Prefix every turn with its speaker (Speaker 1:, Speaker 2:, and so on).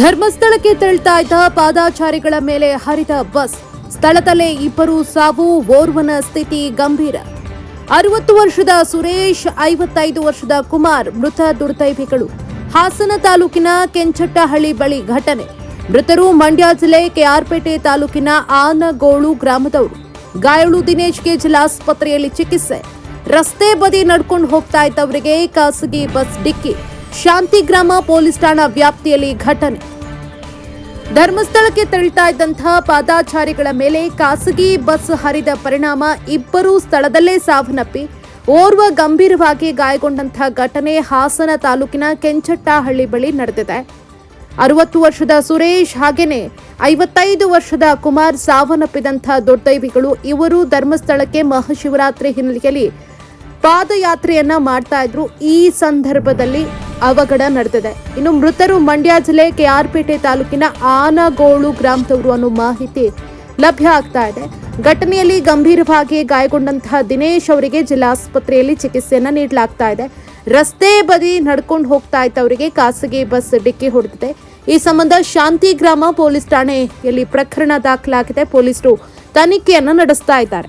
Speaker 1: ಧರ್ಮಸ್ಥಳಕ್ಕೆ ತೆರಳ್ತಾ ಇದ್ದ ಪಾದಾಚಾರಿಗಳ ಮೇಲೆ ಹರಿದ ಬಸ್. ಸ್ಥಳದಲ್ಲೇ ಇಬ್ಬರು ಸಾವು, ಓರ್ವನ ಸ್ಥಿತಿ ಗಂಭೀರ. ಅರವತ್ತು ವರ್ಷದ ಸುರೇಶ್, ಐವತ್ತೈದು ವರ್ಷದ ಕುಮಾರ್ ಮೃತ ದುರ್ದೈವಿಗಳು. ಹಾಸನ ತಾಲೂಕಿನ ಕೆಂಚಟ್ಟಹಳ್ಳಿ ಬಳಿ ಘಟನೆ. ಮೃತರು ಮಂಡ್ಯ ಜಿಲ್ಲೆ ಕೆಆರ್ಪೇಟೆ ತಾಲೂಕಿನ ಆನಗೋಳು ಗ್ರಾಮದವರು. ಗಾಯಾಳು ದಿನೇಶ್ಗೆ ಜಿಲ್ಲಾಸ್ಪತ್ರೆಯಲ್ಲಿ ಚಿಕಿತ್ಸೆ. ರಸ್ತೆ ಬದಿ ನಡ್ಕೊಂಡು ಹೋಗ್ತಾ ಇದ್ದವರಿಗೆ ಖಾಸಗಿ ಬಸ್ ಡಿಕ್ಕಿ. ಶಾಂತಿಗ್ರಾಮ ಪೊಲೀಸ್ ಠಾಣಾ ವ್ಯಾಪ್ತಿಯಲ್ಲಿ ಘಟನೆ. ಧರ್ಮಸ್ಥಳಕ್ಕೆ ತೆರಳ್ತಾ ಇದ್ದಂತಹ ಪಾದಾಚಾರಿಗಳ ಮೇಲೆ ಖಾಸಗಿ ಬಸ್ ಹರಿದ ಪರಿಣಾಮ ಇಬ್ಬರು ಸ್ಥಳದಲ್ಲೇ ಸಾವನ್ನಪ್ಪಿ. ಓರ್ವ ಗಂಭೀರವಾಗಿ ಗಾಯಗೊಂಡಂತಹ ಘಟನೆ ಹಾಸನ ತಾಲೂಕಿನ ಕೆಂಚಟ್ಟಹಳ್ಳಿ ಬಳಿ ನಡೆದಿದೆ. ಅರವತ್ತು ವರ್ಷದ ಸುರೇಶ್ ಹಾಗೇನೆ ಐವತ್ತೈದು ವರ್ಷದ ಕುಮಾರ್ ಸಾವನ್ನಪ್ಪಿದಂತಹ ದುರ್ದೈವಿಗಳು ಇವರು ಧರ್ಮಸ್ಥಳಕ್ಕೆ ಮಹಾಶಿವರಾತ್ರಿ ಹಿನ್ನೆಲೆಯಲ್ಲಿ ಪಾದಯಾತ್ರೆಯನ್ನ ಮಾಡ್ತಾ ಇದ್ರು. ಈ ಸಂದರ್ಭದಲ್ಲಿ ಅವಘಡ ನಡೆದಿದೆ. ಇನ್ನು ಮೃತರು ಮಂಡ್ಯ ಜಿಲ್ಲೆ ಕೆಆರ್ಪೇಟೆ ತಾಲೂಕಿನ ಆನಗೋಳು ಗ್ರಾಮದವರು ಅನ್ನೋ ಮಾಹಿತಿ ಲಭ್ಯ ಆಗ್ತಾ ಇದೆ. ಘಟನೆಯಲ್ಲಿ ಗಂಭೀರವಾಗಿ ಗಾಯಗೊಂಡಂತಹ ದಿನೇಶ್ ಅವರಿಗೆ ಜಿಲ್ಲಾಸ್ಪತ್ರೆಯಲ್ಲಿ ಚಿಕಿತ್ಸೆಯನ್ನ ನೀಡಲಾಗ್ತಾ ಇದೆ. ರಸ್ತೆ ಬದಿ ನಡ್ಕೊಂಡು ಹೋಗ್ತಾ ಇದ್ದವರಿಗೆ ಖಾಸಗಿ ಬಸ್ ಡಿಕ್ಕಿ ಹೊಡೆದಿದೆ. ಈ ಸಂಬಂಧ ಶಾಂತಿ ಗ್ರಾಮ ಪೊಲೀಸ್ ಠಾಣೆಯಲ್ಲಿ ಪ್ರಕರಣ ದಾಖಲಾಗಿದೆ. ಪೊಲೀಸರು ತನಿಖೆಯನ್ನು ನಡೆಸ್ತಾ ಇದ್ದಾರೆ.